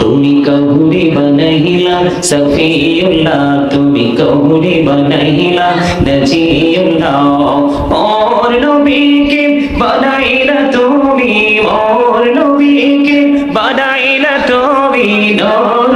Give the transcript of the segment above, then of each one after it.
তুমি কহুরি বনহিলা সফিউল্লাহ, তুমি কহুরি বনহিলা নজিউল্লাহ, ওর নবীকে বানাইলা তুমি, ওর নবীকে বানাইলা তুমি, নূর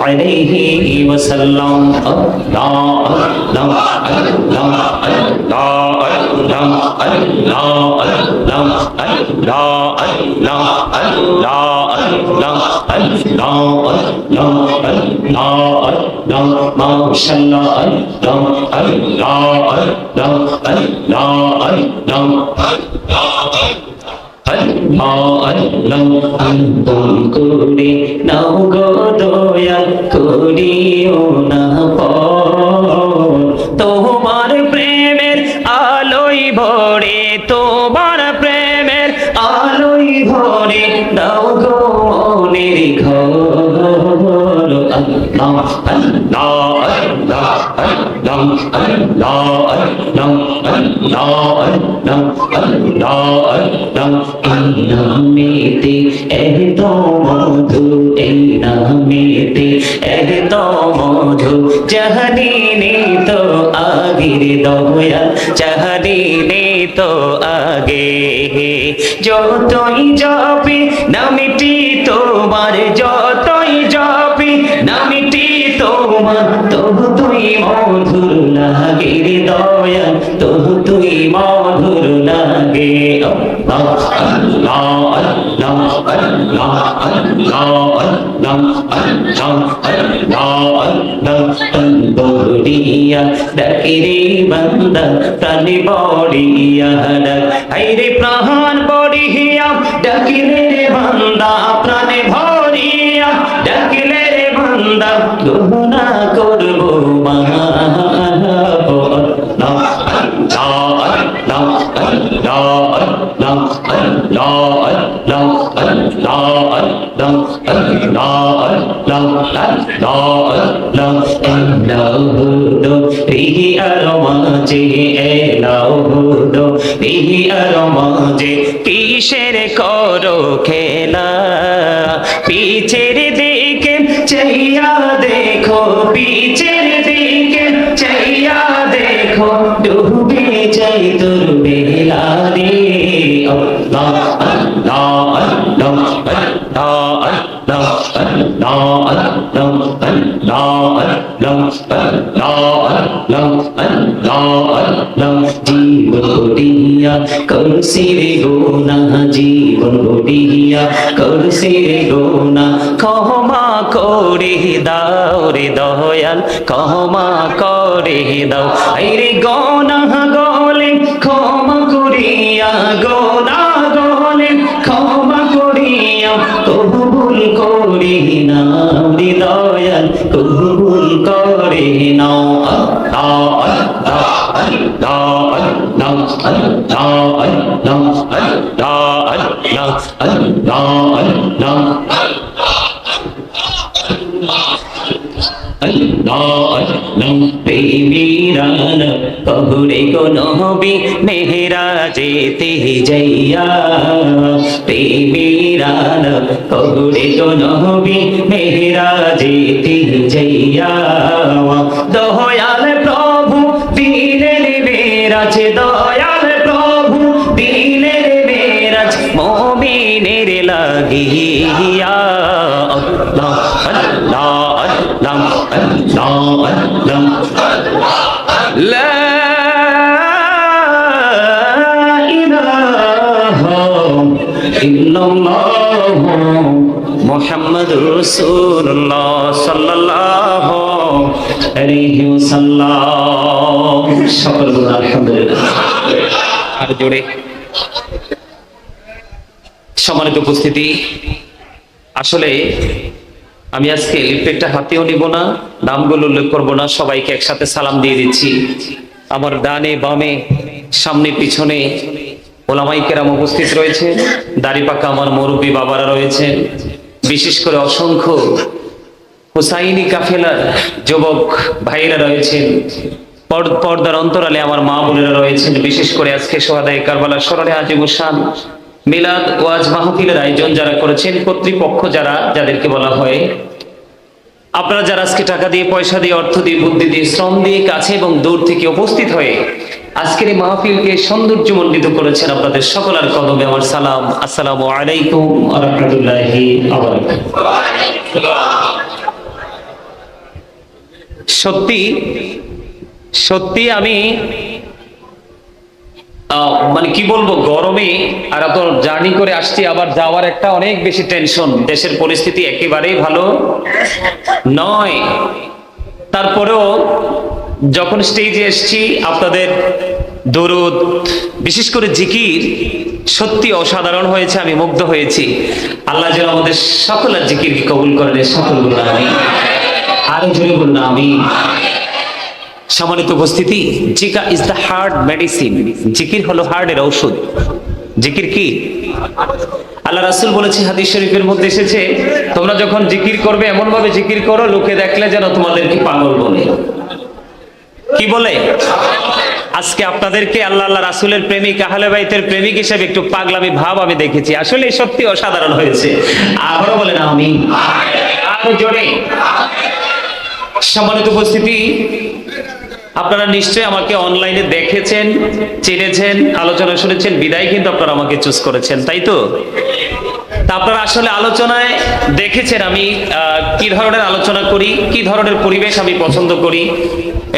আলাইহি ওয়াসাল্লাম আল্লাহ আল্লাহ আল্লাহ আল্লাহ আল্লাহ আল্লাহ আল্লাহ আল্লাহ আল্লাহ আল্লাহ আল্লাহ আল্লাহ আল্লাহ গো দয়া করিও না তোমার প্রেমের আলোই ভরে তোমার প্রেমের আলোই ভরে নাও গো মনের ঘর আল্লাহ আল্লাহ নামেতে এত মধু এই নামেতে এত তো তো যতই যাবে নামিটি তোমার যতই যাবে নামিটি তোমার তুই মধুর লাগে রে দয়া তো তুই মধুর লাগে আল্লাহ আল্লাহ আল্লাহ আল্লাহ প্রাণ বড়িয়া ডাকিলে রে বান্দা প্রাণে ভরিয়া ডাকিলে রে বান্দা গুণা কর রে বান্দা প্রাণে ভরিয়া ডাকিলে রে বান্দা গুনা করব কিসের করো খেলা পিছের দিকে চাইয়া দেখো পিছের দিকে চাইয়া দেখো, ডুবে যাই তোর বেলা রে। জীবন গড়িয়া করছি রে গোনা জীবন গড়িয়া করছি রে গোনা ক্ষমা করে দাও রে দয়াল ক্ষমা করে দাও এই রে গোনা গলে ক্ষমা করিয়া গোনা কবরে কোনবি মেহরা যেতে যাইয়া প্রেমীরা কবরে কোনবি মেহরা যেতে যাইয়া মমিনের লাগিয়া আল্লাহ আল্লাহ আল্লাহ আল্লাহ আল্লাহ লা মুহাম্মাদুর রাসূলুল্লাহ সাল্লাল্লাহু আলাইহি ওয়াসাল্লাম সকল আলহামদুলিল্লাহ আর জোরে সম্মানিত উপস্থিতি, আসলে আমি আজকে লিফলেটটা হাতেও নিব না, নামগুলো উল্লেখ করব না, সবাইকে একসাথে সালাম দিয়ে দিচ্ছি। আমার ডানে বামে, সামনে পিছনে ওলামাই কেরাম উপস্থিত রয়েছে, দাড়ি পাকা আমার মুরব্বী বাবারা রয়েছেন বিশেষ করে অসংখ্য হুসাইনি কাফেলার যুবক ভাইয়েরা রয়েছেন পর্দার অন্তরালে আমার মা বোনেরা রয়েছেন। বিশেষ করে আজকে সোহাদায় কারবালার স্মরণে আজিমুসান মিলাদ ওয়াজ মাহফিলের আয়োজন যারা করেছেন, কর্তৃপক্ষ যারা, যাদেরকে বলা হয়, আপনারা যারা আজকে টাকা দিয়ে, পয়সা দিয়ে, অর্থ দিয়ে, বুদ্ধি দিয়ে, শ্রম দিয়ে কাছে এবং দূর থেকে উপস্থিত হয়ে আজকের এই মাহফিলকে সৌন্দর্যমণ্ডিত করেছেন আপনাদের সকলের কদমে আমার সালাম আসসালামু আলাইকুম রাহমাতুল্লাহি। সত্যি সত্যি আমি মানে কি বলব, গরমে আর এত জার্নি করে আসছি, আবার যাওয়ার একটা অনেক বেশি টেনশন দেশের পরিস্থিতি একেবারেই ভালো নয়। তারপরেও যখন স্টেজে এসছি, আপনাদের দরুদ, বিশেষ করে জিকির, সত্যি অসাধারণ হয়েছে, আমি মুগ্ধ হয়েছি। আল্লাহ যেন আমাদের সকলের জিকিরকে কবুল করেন, সকল বলুন আমি আরও জোরে বলুন আমি সম্মানিত উপস্থিতি, জিকা ইজ দ্য হার্ড মেডিসিন জিকির হলো হার্টের ঔষধ। জিকির কি? আল্লাহ রাসূল বলেছে, হাদিস শরীফের মধ্যে এসেছে, তোমরা যখন জিকির করবে এমন ভাবে জিকির করো, লোকে দেখলে যেন তোমাদেরকে পাগল বলে। কি বলে? আজকে আপনাদেরকে আল্লাহ আল্লাহ রাসূলের প্রেমিক, আহলে বাইতের প্রেমিক হিসেবে একটু পাগলামি ভাব আমি দেখেছি। আসলে সত্যি অসাধারণ হয়েছে। আবারও বলেন আমি আরও জোরে। সম্মানিত উপস্থিতি আপনারা নিশ্চয়ই আমাকে অনলাইনে দেখেছেন, চিনেছেন, আলোচনা শুনেছেন, বিদায় কিন্তু আপনারা আমাকে চুজ করেছেন, তাই তো? আপনারা আসলে আলোচনায় দেখেছেন আমি কি ধরনের আলোচনা করি, কি ধরনের পরিবেশ আমি পছন্দ করি,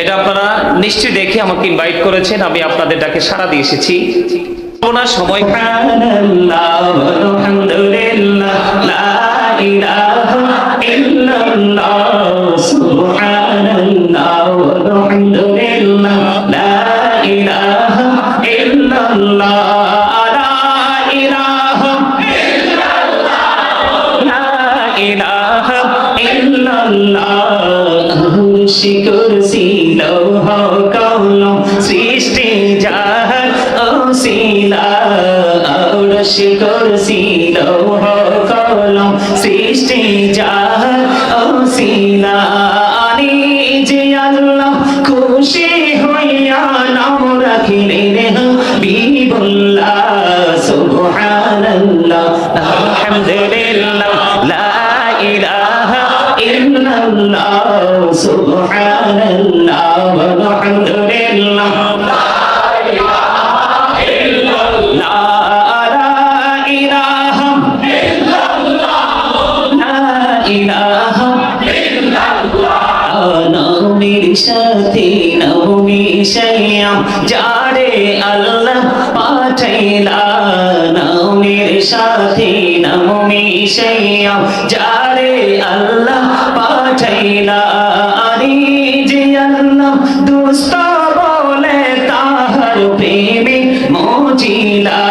এটা আপনারা নিশ্চয়ই দেখে আমাকে ইনভাইট করেছেন, আমি আপনাদের ডাকে সাড়া দিয়ে এসেছি। সময়। আলহামদুলিল্লাহ আরশ কুরসি লৌহ কলম সৃষ্টি জাহান ওসিলা আনি যে আল্লাহ খুশি হইয়া নাম রাখিলেন, হাবিবুল্লাহ, সুবহানাল্লাহ, আলহামদুলিল্লাহ সাইয়াম যারে আল্লাহ পাঠাইলা নামের সাথে নাম সাইয়াম যারে আল্লাহ পাঠাইলা। আরে যে আল্লাহ দুস্ত বলে তাহার প্রেমে মজিলা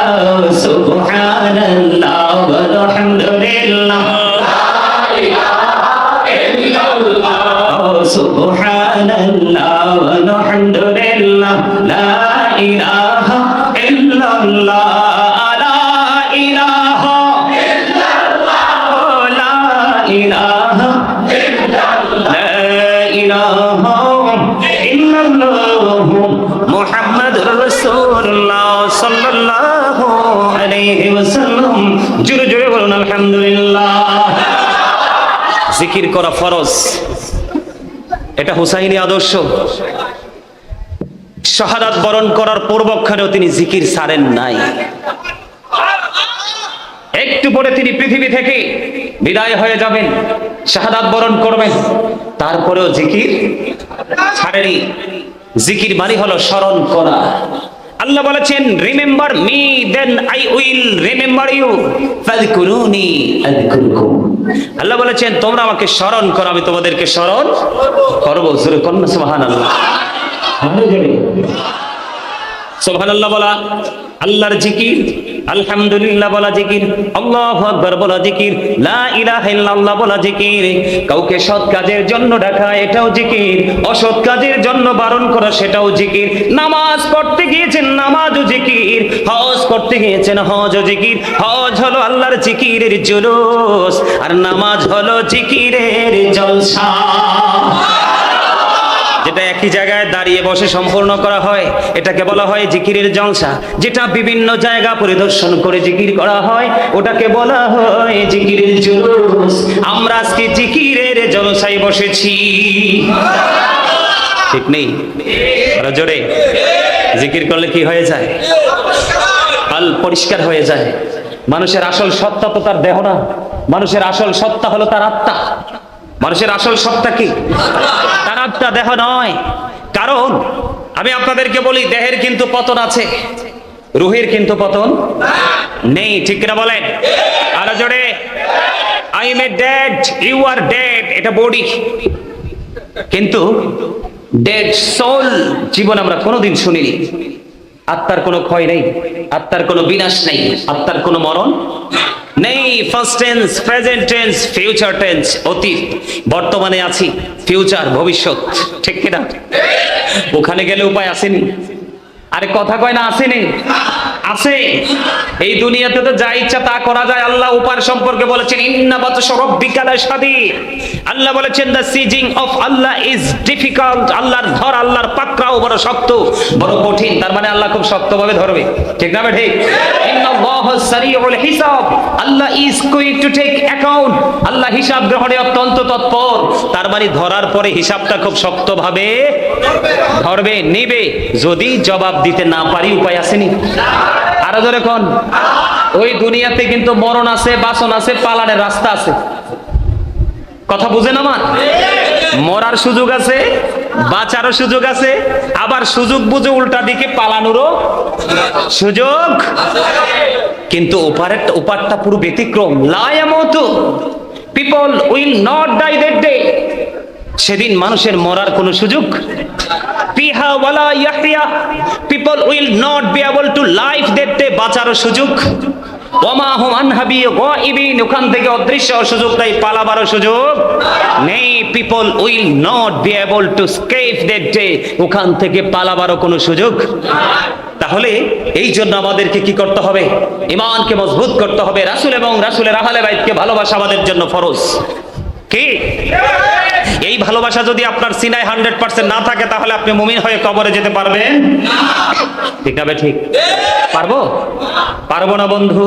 জোরে জোরে বলুন আলহামদুলিল্লাহ। জিকির করা ফরজ। এটা হুসাইনি আদর্শ। শাহাদাত বরণ করার পূর্বক্ষণেও তিনি জিকির সারেন নাই। একটু পরে তিনি পৃথিবী থেকে বিদায় হয়ে যাবেন, শাহাদাত বরণ করবেন, তারপরেও জিকির ছাড়েনি। জিকির মানে হলো স্মরণ করা। আল্লাহ বলেছেন, remember me, then I will remember you, ফাযকুরুনি আযকুরকুম। আল্লাহ বলেছেন, তোমরা আমাকে স্মরণ করো, আমি তোমাদেরকে স্মরণ করব। জোরে সুবহানাল্লাহ। সুবহানাল্লাহ বলা, আল্লাহর জিকির, আলহামদুলিল্লাহ বলা জিকির, আল্লাহু আকবার বলা জিকির, লা ইলাহা ইল্লাল্লাহ বলা জিকির। কাউকে সৎ কাজের জন্য ডাকা, এটাও জিকির। অসৎ কাজের জন্য বারণ করা, সেটাও জিকির। নামাজ পড়তে গিয়েছেন, নামাজও জিকির। হজ করতে গিয়েছেন, হজও জিকির। হজ হলো আল্লাহর জিকিরের জুলুস, আর নামাজ হলো জিকিরের জলসা। যেটা একই জায়গায় দাঁড়িয়ে বসে সম্পূর্ণ করা হয়, এটাকে বলা হয় জিকিরের জলসা। যেটা বিভিন্ন জায়গা পরিদর্শন করে জিকির করা হয়, ওটাকে বলা হয় জিকিরের জুলুস। আমরা আজকে জিকিরের জলসায় বসেছি। ঠিক নেই? জোরে। জিকির করলে কি হয়ে যায়? আল পরিষ্কার হয়ে যায়। মানুষের আসল সত্তা তো তার দেহ না। মানুষের আসল সত্তা হলো তার আত্মা। মানুষের আসল সত্তা কি? তার আত্মা দেহ নয়। কারণ, আমি আপনাদেরকে বলি, দেহের কিন্তু পতন আছে, রুহের কিন্তু পতন নেই, ঠিক কিনা বলেন? আরও জোরে। I am a dead you are dead এটা বডি কিন্তু ডেড সোল জীবন আমরা কোনোদিন শুনিনি। আত্মার কোনো ক্ষয় নেই, আত্মার কোনো বিনাশ নেই, আত্মার কোনো মরণ নেই first tense present tense future tense অতীত। বর্তমানে আছি ফিউচার ভবিষ্যৎ। ঠিক কিনা? ওখানে গেলে উপায় আসেনি। আরে কথা কয় না আসেনি? আছে। এই দুনিয়াতে তো যা ইচ্ছা তা করা যায়। আল্লাহ উপার সম্পর্কে বলেছেন, ইন্না বাতশ রাব্বিকা লাশাদীদ। আল্লাহ বলেছেন the seizing of Allah is difficult আল্লাহর ধর, আল্লাহর পাকড়াও বড় শক্ত, বড় কঠিন। তার মানে আল্লাহ খুব শক্তভাবে ধরবে। ঠিক না ঠিক? হিসাব। Allah is quick to take account Allah হিসাব গ্রহণে অত্যন্ত তৎপর। তার মানে ধরার পরে হিসাবটা খুব শক্তভাবে ধরবে, নেবে। যদি জবাব দিতে না পারি, উপায় আসেনি। আরও ধরে কোন? ওই দুনিয়াতে কিন্তু মরণ আছে বাসন আছে, পালানের রাস্তা আছে। কথা বুঝেন আমার? মরার সুযোগ আছে, বাঁচারও সুযোগ আছে, আবার সুযোগ বুঝে উল্টা দিকে পালানোরও সুযোগ। কিন্তু ওপারের ওপারটা পুরো ব্যতিক্রম। লায়ামত people will not die that day সেদিন মানুষের মরার কোনো সুযোগ? People will not be able to life day বাঁচারও সুযোগ। ওখান থেকে অদৃশ্য নাই পালাবারও সুযোগ নেই। People will not be to escape ওখান থেকে পালাবারও কোনো সুযোগ। তাহলে এই জন্য আমাদেরকে কি করতে হবে? ইমানকে মজবুত করতে হবে। রাসুল এবং রাসূলের আহলে বাইতকে ভালোবাসা আমাদের জন্য ফরজ। কি? এই ভালোবাসা যদি আপনার সিনায় হান্ড্রেড পার্সেন্ট না থাকে তাহলে আপনি মুমিন হয়ে কবরে যেতে পারবেন। ঠিক না ঠিক। পারব? পারব না বন্ধু।